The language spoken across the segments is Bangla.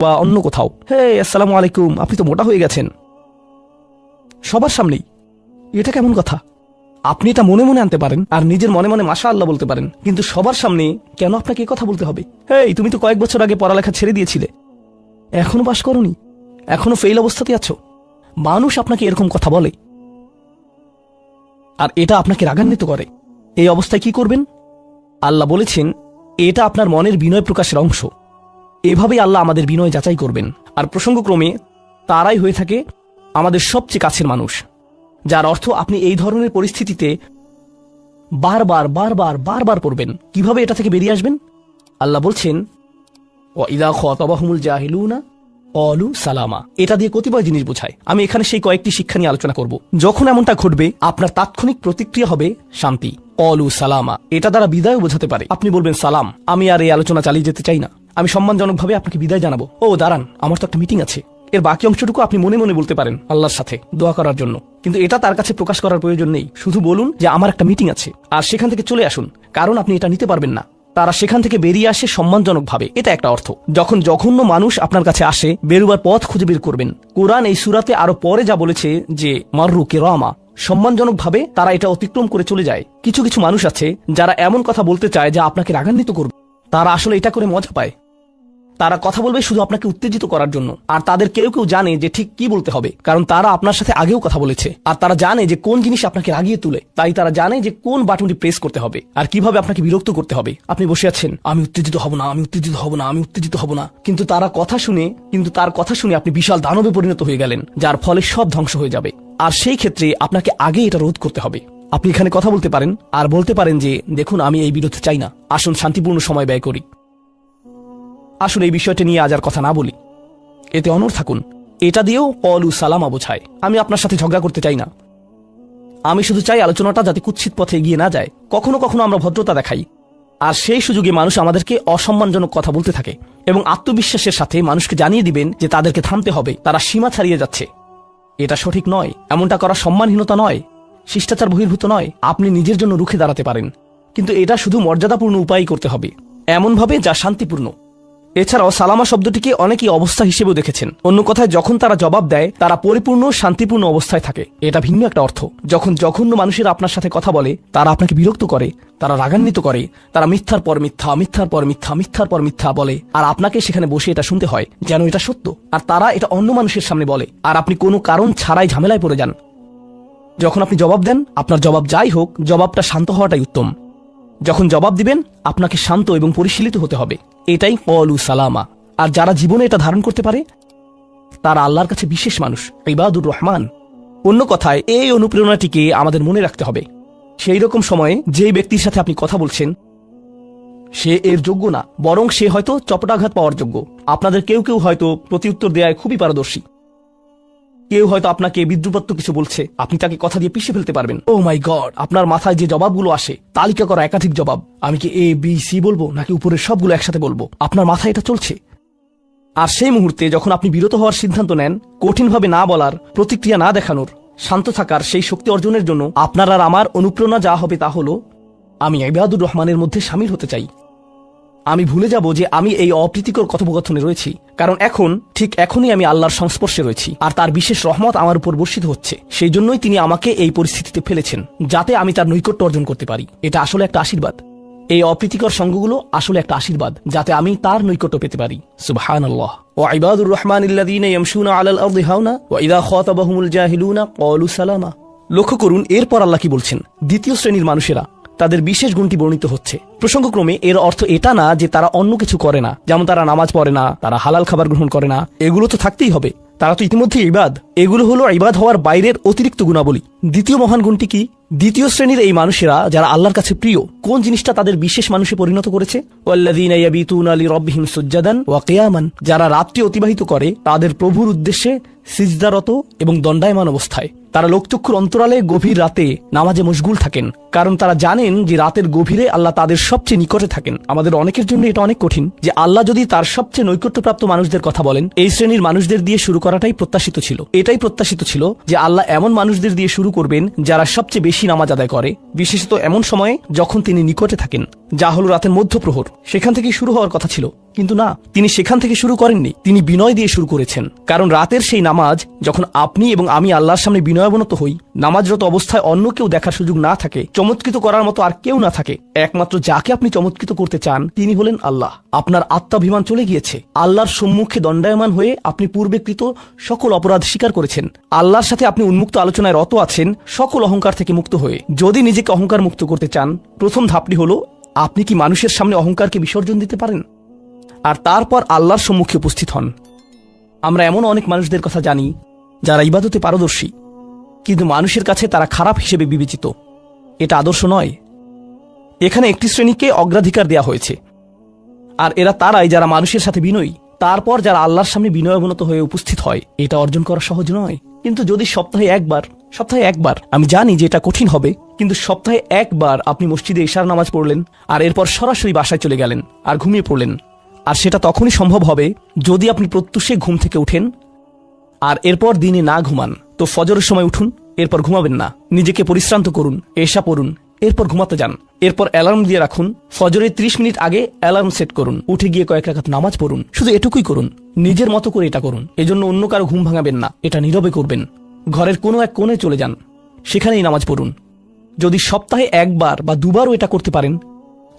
বা অন্য কোথাও। হে আসসালামু আলাইকুম, আপনি তো মোটা হয়ে গেছেন। সবার সামনেই। এটা কেমন কথা? আপনি এটা মনে মনে আনতে পারেন, আর নিজের মনে মনে মাসা আল্লাহ বলতে পারেন, কিন্তু সবার সামনে কেন আপনাকে কথা বলতে হবে? হেই, তুমি তো কয়েক বছর আগে পড়ালেখা ছেড়ে দিয়েছিলে। এখনও বাস করনি? এখনও ফেল অবস্থাতে আছো? মানুষ আপনাকে এরকম কথা বলে। আর এটা আপনাকে রাগান্বিত করে। এই অবস্থায় কি করবেন? আল্লাহ বলেছেন, এটা আপনার মনের বিনয় প্রকাশের অংশ। এভাবেই আল্লাহ আমাদের বিনয় যাচাই করবেন। আর প্রসঙ্গক্রমে, তারাই হয়ে থাকে আমাদের সবচেয়ে কাছের মানুষ, যার অর্থ আপনি এই ধরনের পরিস্থিতিতে বারবার বারবার বারবার পড়বেন। কীভাবে এটা থেকে বেরিয়ে আসবেন? আল্লাহ বলছেন ও ইদা অলু সালামা। এটা দিয়ে কতিপয় জিনিস বোঝায়। আমি এখানে সেই কয়েকটি শিক্ষা নিয়ে আলোচনা করব। যখন এমনটা ঘটবে, আপনার তাৎক্ষণিক প্রতিক্রিয়া হবে শান্তি। অলু সালামা। এটা দ্বারা বিদায়ও বোঝাতে পারে। আপনি বলবেন, সালাম, আমি আর এই আলোচনা চালিয়ে যেতে চাই না। আমি সম্মানজনকভাবে আপনাকে বিদায় জানাব। ও, দাঁড়ান, আমার তো একটা মিটিং আছে। এর বাকি অংশটুকু আপনি মনে মনে বলতে পারেন আল্লাহর সাথে, দোয়া করার জন্য। কিন্তু এটা তার কাছে প্রকাশ করার প্রয়োজন নেই। শুধু বলুন যে আমার একটা মিটিং আছে। আর সেখান থেকে চলে আসুন। কারণ আপনি এটা নিতে পারবেন না। তারা সেখান থেকে বেরিয়ে আসে সম্মানজনকভাবে। এটা একটা অর্থ। যখন জঘন্য মানুষ আপনার কাছে আসে, বেরুবার পথ খুঁজে বের করবেন। কোরআন এই সুরাতে আরও পরে যা বলেছে যে, মাররু কেরামা। সম্মানজনকভাবে তারা এটা অতিক্রম করে চলে যায়। কিছু কিছু মানুষ আছে যারা এমন কথা বলতে চায় যা আপনাকে রাগান্বিত করবে। তারা আসলে এটা করে মজা পায়। তারা কথা বলবে শুধু আপনাকে উত্তেজিত করার জন্য। আর তাদের কেউ কেউ জানে যে ঠিক কি বলতে হবে, কারণ তারা আপনার সাথে আগেও কথা বলেছে। আর তারা জানে যে কোন জিনিস আপনাকে রাগিয়ে তুলে, তাই তারা জানে যে কোন বাটনটি প্রেস করতে হবে। আর কীভাবে আপনাকে বিরক্ত করতে হবে। আপনি বসে আছেন, আমি উত্তেজিত হব না, আমি উত্তেজিত হব না, আমি উত্তেজিত হব না। কিন্তু তারা কথা শুনে, কিন্তু তার কথা শুনে আপনি বিশাল দানবে পরিণত হয়ে গেলেন, যার ফলে সব ধ্বংস হয়ে যাবে। আর সেই ক্ষেত্রে আপনাকে আগে এটা রোধ করতে হবে। আপনি এখানে কথা বলতে পারেন, আর বলতে পারেন যে, দেখুন, আমি এই বিরোধ চাই না। আসুন শান্তিপূর্ণ সময় ব্যয় করি। আসলে এই বিষয়টা নিয়ে আজ আর কথা না বলি। এতে অনর থাকুন। এটা দিয়েও অলু সালামা বোঝায় আমি আপনার সাথে ঝগড়া করতে চাই না। আমি শুধু চাই আলোচনাটা যাতে কুৎসিত পথে এগিয়ে না যায়। কখনো কখনো আমরা ভদ্রতা দেখাই। আর সেই সুযোগে মানুষ আমাদেরকে অসম্মানজনক কথা বলতে থাকে এবং আত্মবিশ্বাসের সাথে মানুষকে জানিয়ে দিবেন যে তাদেরকে থামতে হবে। তারা সীমা ছাড়িয়ে যাচ্ছে। এটা সঠিক নয়। এমনটা করা সম্মানহীনতা নয়। শিষ্টাচার বহির্ভূত নয়। আপনি নিজের জন্য রুখে দাঁড়াতে পারেন। কিন্তু এটা শুধু মর্যাদাপূর্ণ উপায় করতে হবে। এমনভাবে যা শান্তিপূর্ণ। এছাড়াও সালামা শব্দটিকে অনেকেই অবস্থা হিসেবেও দেখেছেন। অন্য কথায়, যখন তারা জবাব দেয়, তারা পরিপূর্ণ, শান্তিপূর্ণ অবস্থায় থাকে। এটা ভিন্ন একটা অর্থ। যখন জঘন্য মানুষের আপনার সাথে কথা বলে, তারা আপনাকে বিরক্ত করে, তারা রাগান্বিত করে, তারা মিথ্যার পর মিথ্যা, মিথ্যার পর মিথ্যা, মিথ্যার পর মিথ্যা বলে, আর আপনাকে সেখানে বসে এটা শুনতে হয়, যেন এটা সত্য। আর তারা এটা অন্য মানুষের সামনে বলে। আর আপনি কোনো কারণ ছাড়াই ঝামেলায় পড়ে যান। যখন আপনি জবাব দেন, আপনার জবাব যাই হোক, জবাবটা শান্ত হওয়াটাই উত্তম। যখন জবাব দিবেন, আপনাকে শান্ত এবং পরিশীলিত হতে হবে। এটাই কলু সালামা। আর যারা জীবনে এটা ধারণ করতে পারে, তারা আল্লাহর কাছে বিশেষ মানুষ, ইবাদুর রহমান। অন্য কথায়, এই অনুপ্রেরণাটিকে আমাদের মনে রাখতে হবে। সেই রকম সময়ে যেই ব্যক্তির সাথে আপনি কথা বলছেন, সে এর যোগ্য না। বরং সে হয়তো চপটাঘাত পাওয়ার যোগ্য। আপনাদের কেউ কেউ হয়তো প্রতিউত্তর দেয়ায় খুবই পারদর্শী। কেউ হয়তো আপনাকে বিদ্রুপাত্ম কিছু বলছে। আপনি তাকে কথা দিয়ে পিষে ফেলতে পারবেন। ও মাই গড আপনার মাথায় যে জবাবগুলো আসে, তালিকা করা একাধিক জবাব। আমি কি এ বি সি বলব, নাকি উপরের সবগুলো একসাথে বলব? আপনার মাথায় এটা চলছে? আর সেই মুহূর্তে যখন আপনি বিরত হওয়ার সিদ্ধান্ত নেন, কঠিনভাবে না বলার, প্রতিক্রিয়া না দেখানোর, শান্ত থাকার সেই শক্তি অর্জনের জন্য আপনার আর আমার অনুপ্রেরণা যা হবে তা হলো, আমি ইবাদুর রহমানের মধ্যে সামিল হতে চাই। আমি ভুলে যাব যে আমি এই অপ্রীতিকর কথোপকথনে রয়েছি। কারণ এখন, ঠিক এখনই আমি আল্লাহর সংস্পর্শে রয়েছি, আর তার বিশেষ রহমত আমার উপর বর্ষিত হচ্ছে। সেই জন্যই তিনি আমাকে এই পরিস্থিতিতে ফেলেছেন, যাতে আমি তার নৈকট্য অর্জন করতে পারি। এটা আসলে একটা আশীর্বাদ। এই অপ্রীতিকর সঙ্গগুলো আসলে একটা আশীর্বাদ, যাতে আমি তার নৈকট্য পেতে পারি। সুবহান আল্লাহ হাওনা, ওয়া ইদা খাতাবাহুমুল জাহিলুনা ক্বালু সালামা। লক্ষ্য করুন, এরপর আল্লাহ কি বলছেন? দ্বিতীয় শ্রেণির মানুষেরা তাদের বিশেষ গুণটি বর্ণিত হচ্ছে। প্রসঙ্গক্রমে এর অর্থ এটা না যে তারা অন্য কিছু করে না। যেমন তারা নামাজ পড়ে না, তারা হালাল খাবার গ্রহণ করে না। এগুলো তো থাকতেই হবে। তারা তো ইতিমধ্যে ইবাদ। এগুলো হলো ইবাদ হওয়ার বাইরের অতিরিক্ত গুণাবলী। দ্বিতীয় মহান গুণটি কি? দ্বিতীয় শ্রেণির এই মানুষেরা যারা আল্লাহর কাছে প্রিয়, কোন জিনিসটা তাদের বিশেষ মানুষে পরিণত করেছে? যারা রাত্রি অতিবাহিত করে, তাদের প্রভুর উদ্দেশ্যে সিজদারত এবং দণ্ডায়মান অবস্থায়। তারা লোকচক্ষুর অন্তরালে গভীর রাতে নামাজে মশগুল থাকেন। কারণ তারা জানেন যে রাতের গভীরে আল্লাহ তাদের সবচেয়ে নিকটে থাকেন। আমাদের অনেকের জন্য এটা অনেক কঠিন যে আল্লাহ যদি তার সবচেয়ে নৈকট্যপ্রাপ্ত মানুষদের কথা বলেন, এই শ্রেণির মানুষদের দিয়ে শুরু করাটাই প্রত্যাশিত ছিল। এটাই প্রত্যাশিত ছিল যে আল্লাহ এমন মানুষদের দিয়ে শুরু করবেন যারা সবচেয়ে বেশি নামাজ আদায় করে, বিশেষত এমন সময়ে যখন তিনি নিকটে থাকেন, যা হলো রাতের মধ্যপ্রহর। সেখান থেকে শুরু হওয়ার কথা ছিল। কিন্তু না, তিনি সেখান থেকে শুরু করেননি। তিনি বিনয় দিয়ে শুরু করেছেন। কারণ রাতের সেই নামাজ, যখন আপনি এবং আমি আল্লাহর সামনে বিনয়াবনত হই, নামাজরত অবস্থায় অন্য কেউ দেখার সুযোগ না থাকে, চমৎকৃত করার মতো আর কেউ না থাকে। একমাত্র যাকে আপনি চমৎকৃত করতে চান, তিনি হলেন আল্লাহ। আপনার আত্মাভিমান চলে গিয়েছে। আল্লাহর সম্মুখে দণ্ডায়মান হয়ে আপনি পূর্বেকৃত সকল অপরাধ স্বীকার করেছেন। আল্লাহর সাথে আপনি উন্মুক্ত আলোচনায় রত আছেন, সকল অহংকার থেকে মুক্ত হয়ে। যদি নিজেকে অহংকার মুক্ত করতে চান, প্রথম ধাপটি হলো, আপনি কি মানুষের সামনে অহংকারকে বিসর্জন দিতে পারেন? আর তারপর আল্লাহর সম্মুখে উপস্থিত হন। আমরা এমন অনেক মানুষদের কথা জানি, যারা ইবাদতে পারদর্শী, কিন্তু মানুষের কাছে তারা খারাপ হিসেবে বিবেচিত। এটা আদর্শ নয়। এখানে একটি শ্রেণীকে অগ্রাধিকার দেওয়া হয়েছে। আর এরা তারাই যারা মানুষের সাথে বিনয়ী, তারপর যারা আল্লাহর সামনে বিনয়বনত হয়ে উপস্থিত হয়, এটা অর্জন করা সহজ নয়। কিন্তু যদি সপ্তাহে একবার সপ্তাহে একবার, আমি জানি যে এটা কঠিন হবে, কিন্তু সপ্তাহে একবার আপনি মসজিদে ইশার নামাজ পড়লেন, আর এরপর সরাসরি বাসায় চলে গেলেন, আর ঘুমিয়ে পড়লেন। আর সেটা তখনই সম্ভব হবে যদি আপনি প্রত্যুষে ঘুম থেকে উঠেন। আর এরপর দিনে না ঘুমান, তো ফজরের সময় উঠুন, এরপর ঘুমাবেন না। নিজেকে পরিশ্রান্ত করুন এসা পড়ুন, এরপর ঘুমাতে যান। এরপর অ্যালার্ম দিয়ে রাখুন ফজরের ত্রিশ মিনিট আগে অ্যালার্ম সেট করুন, উঠে গিয়ে কয়েক রাখাত নামাজ পড়ুন, শুধু এটুকুই করুন, নিজের মতো করে এটা করুন। এজন্য অন্য কারও ঘুম ভাঙাবেন না, এটা নীরবে করবেন। ঘরের কোনো এক কোণে চলে যান, সেখানেই নামাজ পড়ুন। যদি সপ্তাহে একবার বা দুবারও এটা করতে পারেন,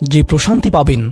যে প্রশান্তি পাবেন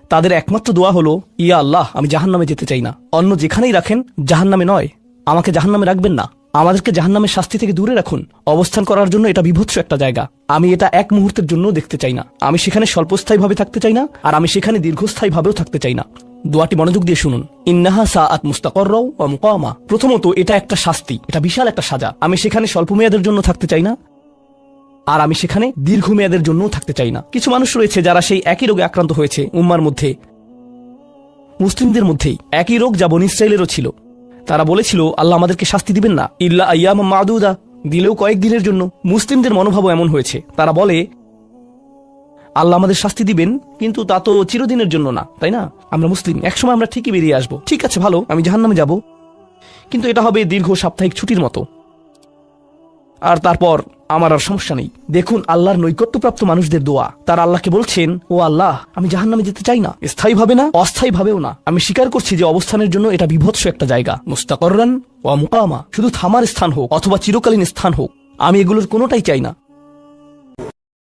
তাদের একমাত্র দোয়া হলো, ইয়া আল্লাহ, আমি জাহান্নামে যেতে চাই না। অন্য যেখানেই রাখেন, জাহান্নামে নয়। আমাকে জাহান্নামে রাখবেন না। আমাদেরকে জাহান্নামের শাস্তি থেকে দূরে রাখুন। অবস্থান করার জন্য এটা বিভৎস একটা জায়গা। আমি এটা এক মুহূর্তের জন্য দেখতে চাই না। আমি সেখানে স্বল্পস্থায়ীভাবে থাকতে চাই না, আর আমি সেখানে দীর্ঘস্থায়ীভাবেও থাকতে চাই না। দোয়াটি মনোযোগ দিয়ে শুনুন। ইন্নাহা সা আত মুস্তাকর্রাও প্রথমত এটা একটা শাস্তি, এটা বিশাল একটা সাজা। আমি সেখানে স্বল্প মেয়াদের জন্য থাকতে চাই না আর আমি সেখানে দীর্ঘমেয়াদের জন্যও থাকতে চাই না। কিছু মানুষ রয়েছে যারা সেই একই রোগে আক্রান্ত হয়েছে উম্মার মধ্যে। মুসলিমদের মধ্যেই একই রোগ যা বন ইসরায়েলেরও ছিল। তারা বলেছিল, আল্লাহ আমাদেরকে শাস্তি দিবেন না। ইল্লা আয়াম মাদুদা। দিলেও কয়েক দিনের জন্য। মুসলিমদের মনোভাবও এমন হয়েছে। তারা বলে, আল্লাহ আমাদের শাস্তি দিবেন, কিন্তু তা তো চিরদিনের জন্য না, তাই না? আমরা মুসলিম। একসময় আমরা ঠিকই বেরিয়ে আসব। ঠিক আছে, ভালো, আমি জাহান্নামে যাব। কিন্তু এটা হবে দীর্ঘ সাপ্তাহিক ছুটির মতো। আর তারপর আমার আর সমস্যা নেই। দেখুন, আল্লাহর নৈকট্যপ্রাপ্ত মানুষদের দোয়া। তার আল্লাহকে বলছেন, ও আল্লাহ, আমি জাহান নামে যেতে চাই না। স্থায়ী ভাবে না অস্থায়ী ভাবেও না। আমি স্বীকার করছি যে অবস্থানের জন্য এটা বিভৎস একটা জায়গা। মুস্তাকরান ও মুকামা। শুধু থামার স্থান হোক, অথবা চিরকালীন স্থান হোক, আমি এগুলোর কোনোটাই চাই না।